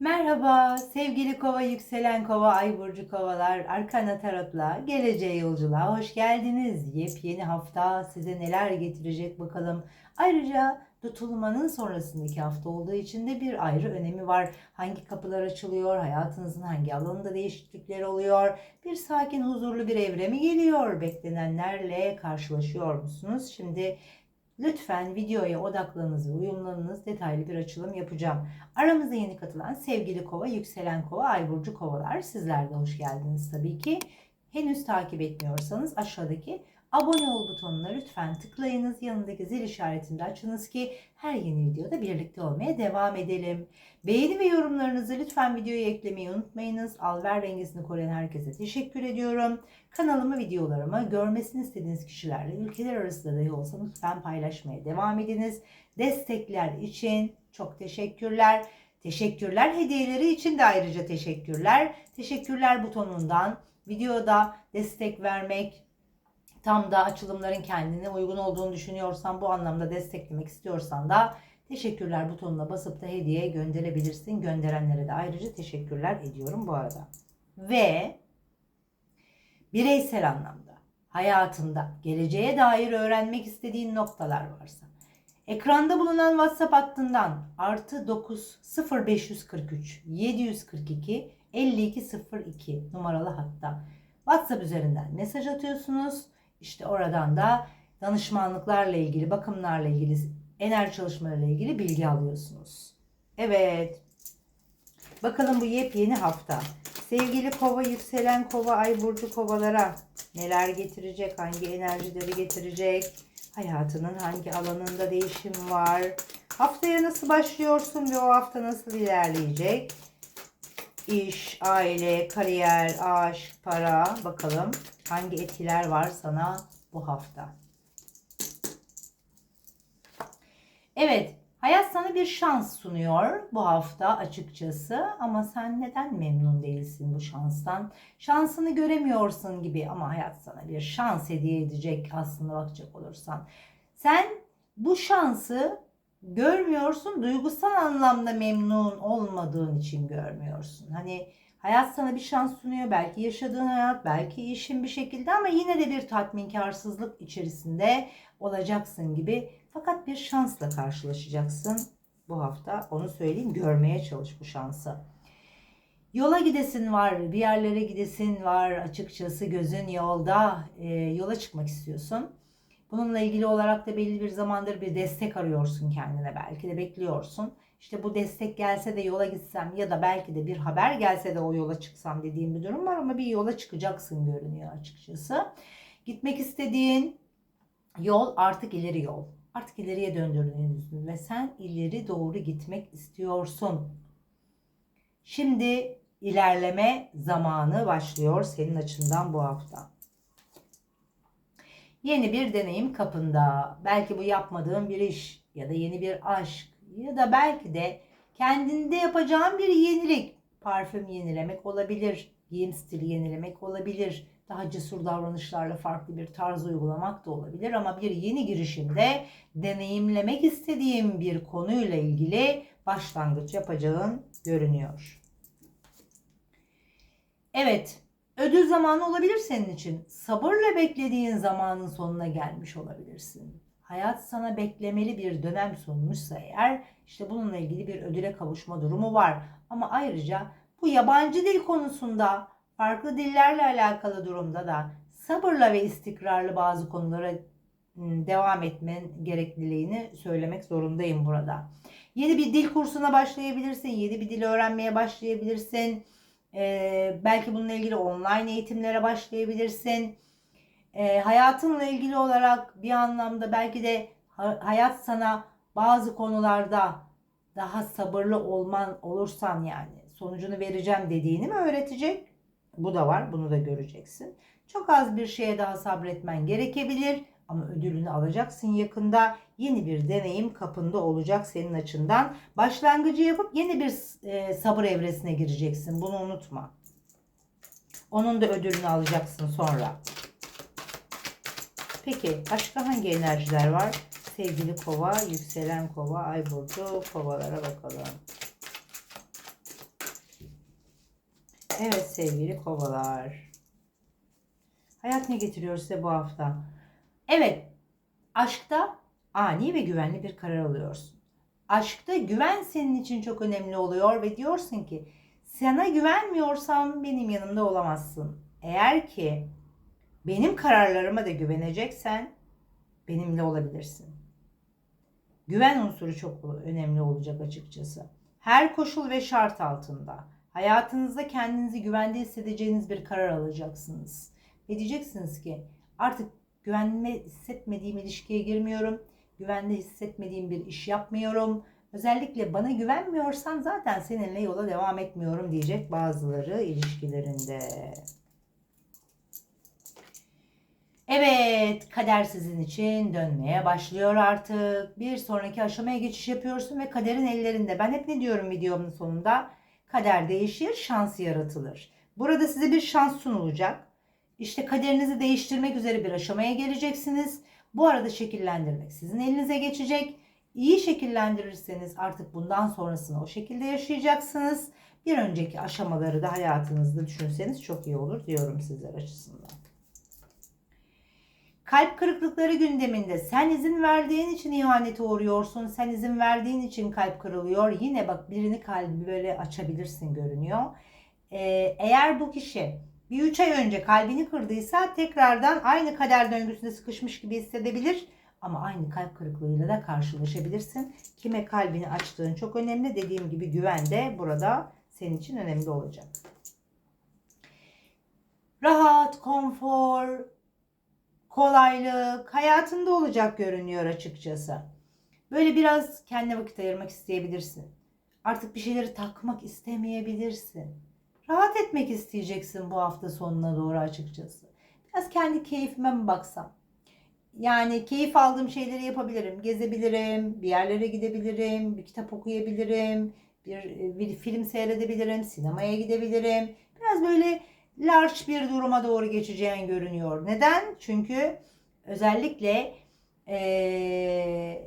Merhaba sevgili kova, yükselen kova, ay burcu kovalar, Arkana Tarot'la geleceğe yolculuğa hoş geldiniz. Yepyeni hafta size neler getirecek bakalım. Ayrıca tutulmanın sonrasındaki hafta olduğu için de bir ayrı önemi var. Hangi kapılar açılıyor, hayatınızın hangi alanında değişiklikler oluyor, bir sakin huzurlu bir evre mi geliyor, beklenenlerle karşılaşıyor musunuz? Şimdi Lütfen videoya odaklanınız ve uyumlanınız. Detaylı bir açılım yapacağım. Aramıza yeni katılan sevgili kova, yükselen kova, ay burcu kovalar. Sizler de hoş geldiniz tabii ki. Henüz takip etmiyorsanız aşağıdaki abone ol butonuna lütfen tıklayınız. Yanındaki zil işaretini de açınız ki her yeni videoda birlikte olmaya devam edelim. Beğeni ve yorumlarınızı lütfen videoya eklemeyi unutmayınız. Alver rengesini koruyan herkese teşekkür ediyorum. Kanalımı, videolarımı görmesini istediğiniz kişilerle ülkeler arası da dahi olsa lütfen paylaşmaya devam ediniz. Destekler için çok teşekkürler. Teşekkürler hediyeleri için de ayrıca teşekkürler. Teşekkürler butonundan videoda destek vermek, tam da açılımların kendine uygun olduğunu düşünüyorsan bu anlamda desteklemek istiyorsan da teşekkürler butonuna basıp da hediye gönderebilirsin. Gönderenlere de ayrıca teşekkürler ediyorum bu arada. Ve bireysel anlamda hayatında geleceğe dair öğrenmek istediğin noktalar varsa ekranda bulunan WhatsApp hattından artı 9 0543 742 5202 numaralı hatta WhatsApp üzerinden mesaj atıyorsunuz. İşte oradan da danışmanlıklarla ilgili, bakımlarla ilgili, enerji çalışmalarıyla ilgili bilgi alıyorsunuz. Evet. Bakalım bu yepyeni hafta. Sevgili kova, yükselen kova, ay burcu kovalara neler getirecek, hangi enerjileri getirecek, hayatının hangi alanında değişim var, haftaya nasıl başlıyorsun ve o hafta nasıl ilerleyecek? İş, aile, kariyer, aşk, para bakalım hangi etkiler var sana bu hafta. Evet, hayat sana bir şans sunuyor bu hafta açıkçası ama sen neden memnun değilsin bu şanstan? Şansını göremiyorsun gibi ama hayat sana bir şans hediye edecek aslında bakacak olursan. Sen bu şansı görmüyorsun, duygusal anlamda memnun olmadığın için görmüyorsun. Hani hayat sana bir şans sunuyor, belki yaşadığın hayat, belki işin bir şekilde ama yine de bir tatminkarsızlık içerisinde olacaksın gibi. Fakat bir şansla karşılaşacaksın bu hafta. Onu söyleyeyim, görmeye çalış bu şansı. Yola gidesin var, bir yerlere gidesin var. Açıkçası gözün yolda, e, yola çıkmak istiyorsun. Bununla ilgili olarak da belli bir zamandır bir destek arıyorsun kendine belki de bekliyorsun. İşte bu destek gelse de yola gitsem ya da belki de bir haber gelse de o yola çıksam dediğim bir durum var ama bir yola çıkacaksın görünüyor açıkçası. Gitmek istediğin yol artık ileri yol. Artık ileriye döndürdüğünüz ve sen ileri doğru gitmek istiyorsun. Şimdi ilerleme zamanı başlıyor senin açından bu hafta. Yeni bir deneyim kapında. Belki bu yapmadığın bir iş ya da yeni bir aşk ya da belki de kendinde yapacağın bir yenilik. Parfüm yenilemek olabilir, giyim stili yenilemek olabilir. Daha cesur davranışlarla farklı bir tarz uygulamak da olabilir ama bir yeni girişimde deneyimlemek istediğim bir konuyla ilgili başlangıç yapacağın görünüyor. Evet, zamanı olabilir senin için. Sabırla beklediğin zamanın sonuna gelmiş olabilirsin. Hayat sana beklemeli bir dönem sunmuşsa eğer işte bununla ilgili bir ödüle kavuşma durumu var. Ama ayrıca bu yabancı dil konusunda farklı dillerle alakalı durumda da sabırla ve istikrarlı bazı konulara ıı, devam etmen gerekliliğini söylemek zorundayım burada. Yeni bir dil kursuna başlayabilirsin, yeni bir dil öğrenmeye başlayabilirsin ee, belki bununla ilgili online eğitimlere başlayabilirsin. Ee, hayatınla ilgili olarak bir anlamda belki de hayat sana bazı konularda daha sabırlı olman olursan yani sonucunu vereceğim dediğini mi öğretecek? Bu da var. Bunu da göreceksin. Çok az bir şeye daha sabretmen gerekebilir. Ama ödülünü alacaksın yakında. Yeni bir deneyim kapında olacak senin açından. Başlangıcı yapıp yeni bir e, sabır evresine gireceksin. Bunu unutma. Onun da ödülünü alacaksın sonra. Peki başka hangi enerjiler var? Sevgili kova, yükselen kova, ay burcu kovalara bakalım. Evet sevgili kovalar. Hayat ne getiriyor size bu hafta? Evet, aşkta ani ve güvenli bir karar alıyorsun. Aşkta güven senin için çok önemli oluyor ve diyorsun ki sana güvenmiyorsam benim yanımda olamazsın. Eğer ki benim kararlarıma da güveneceksen benimle olabilirsin. Güven unsuru çok önemli olacak açıkçası. Her koşul ve şart altında hayatınızda kendinizi güvende hissedeceğiniz bir karar alacaksınız. Ve diyeceksiniz ki artık güvenme hissetmediğim ilişkiye girmiyorum. Güvende hissetmediğim bir iş yapmıyorum. Özellikle bana güvenmiyorsan zaten seninle yola devam etmiyorum diyecek bazıları ilişkilerinde. Evet, kader sizin için dönmeye başlıyor artık. Bir sonraki aşamaya geçiş yapıyorsun ve kaderin ellerinde. Ben hep ne diyorum videomun sonunda? Kader değişir, şans yaratılır. Burada size bir şans sunulacak. İşte kaderinizi değiştirmek üzere bir aşamaya geleceksiniz. Bu arada şekillendirmek sizin elinize geçecek. İyi şekillendirirseniz artık bundan sonrasını o şekilde yaşayacaksınız. Bir önceki aşamaları da hayatınızda düşünseniz çok iyi olur diyorum sizler açısından. Kalp kırıklıkları gündeminde sen izin verdiğin için ihanete uğruyorsun. Sen izin verdiğin için kalp kırılıyor. Yine bak birini kalbi böyle açabilirsin görünüyor. Ee, eğer bu kişi bir 3 ay önce kalbini kırdıysa tekrardan aynı kader döngüsünde sıkışmış gibi hissedebilir. Ama aynı kalp kırıklığıyla da karşılaşabilirsin. Kime kalbini açtığın çok önemli. Dediğim gibi güven de burada senin için önemli olacak. Rahat, konfor, kolaylık hayatında olacak görünüyor açıkçası. Böyle biraz kendine vakit ayırmak isteyebilirsin. Artık bir şeyleri takmak istemeyebilirsin. Rahat etmek isteyeceksin bu hafta sonuna doğru açıkçası. Biraz kendi keyfime mi baksam? Yani keyif aldığım şeyleri yapabilirim. Gezebilirim, bir yerlere gidebilirim, bir kitap okuyabilirim, bir, bir film seyredebilirim, sinemaya gidebilirim. Biraz böyle large bir duruma doğru geçeceğin görünüyor. Neden? Çünkü özellikle ee,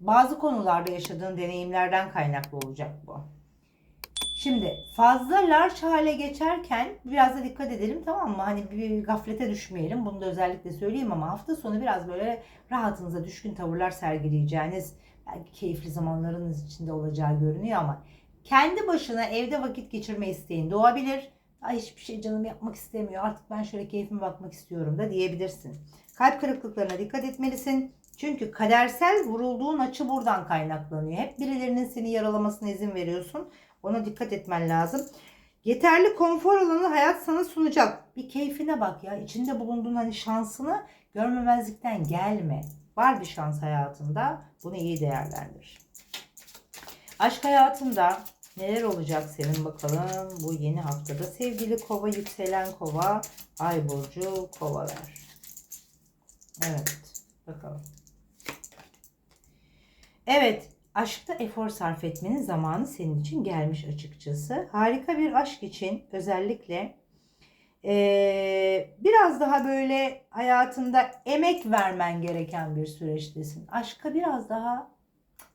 bazı konularda yaşadığın deneyimlerden kaynaklı olacak bu. Şimdi fazla large hale geçerken biraz da dikkat edelim tamam mı? Hani bir gaflete düşmeyelim. Bunu da özellikle söyleyeyim ama hafta sonu biraz böyle rahatınıza düşkün tavırlar sergileyeceğiniz belki keyifli zamanlarınız içinde olacağı görünüyor ama kendi başına evde vakit geçirme isteğin doğabilir. Ay hiçbir şey canım yapmak istemiyor. Artık ben şöyle keyfime bakmak istiyorum da diyebilirsin. Kalp kırıklıklarına dikkat etmelisin. Çünkü kadersel vurulduğun açı buradan kaynaklanıyor. Hep birilerinin seni yaralamasına izin veriyorsun. Ona dikkat etmen lazım. Yeterli konfor alanı hayat sana sunacak. Bir keyfine bak ya. İçinde bulunduğun hani şansını görmemezlikten gelme. Var bir şans hayatında. Bunu iyi değerlendir. Aşk hayatında neler olacak senin bakalım bu yeni haftada. Sevgili kova, yükselen kova, ay burcu kovalar. Evet. Bakalım. Evet. Aşkta efor sarf etmenin zamanı senin için gelmiş açıkçası. Harika bir aşk için özellikle ee, biraz daha böyle hayatında emek vermen gereken bir süreçtesin. Aşka biraz daha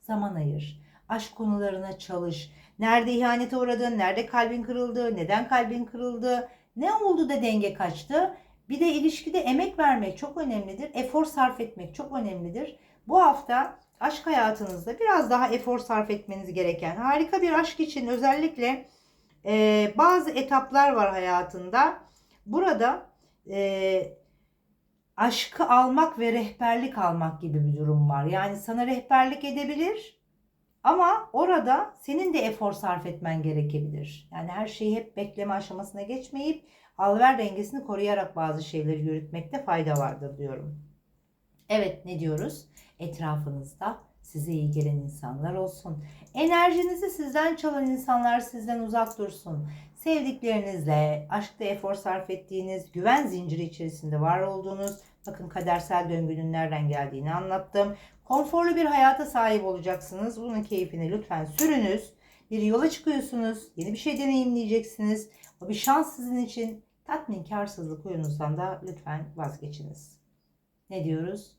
zaman ayır. Aşk konularına çalış. Nerede ihanete uğradın, nerede kalbin kırıldı, neden kalbin kırıldı, ne oldu da denge kaçtı. Bir de ilişkide emek vermek çok önemlidir. Efor sarf etmek çok önemlidir. Bu hafta aşk hayatınızda biraz daha efor sarf etmeniz gereken harika bir aşk için özellikle e, bazı etaplar var hayatında. Burada e, aşkı almak ve rehberlik almak gibi bir durum var. Yani sana rehberlik edebilir ama orada senin de efor sarf etmen gerekebilir. Yani her şeyi hep bekleme aşamasına geçmeyip al-ver dengesini koruyarak bazı şeyleri yürütmekte fayda vardır diyorum. Evet ne diyoruz? Etrafınızda size iyi gelen insanlar olsun. Enerjinizi sizden çalan insanlar sizden uzak dursun. Sevdiklerinizle, aşkta efor sarf ettiğiniz, güven zinciri içerisinde var olduğunuz, bakın kadersel döngünün nereden geldiğini anlattım. Konforlu bir hayata sahip olacaksınız. Bunun keyfini lütfen sürünüz. Bir yola çıkıyorsunuz. Yeni bir şey deneyimleyeceksiniz. O bir şans sizin için. Tatminkarsızlık huyunuzdan da lütfen vazgeçiniz. Ne diyoruz?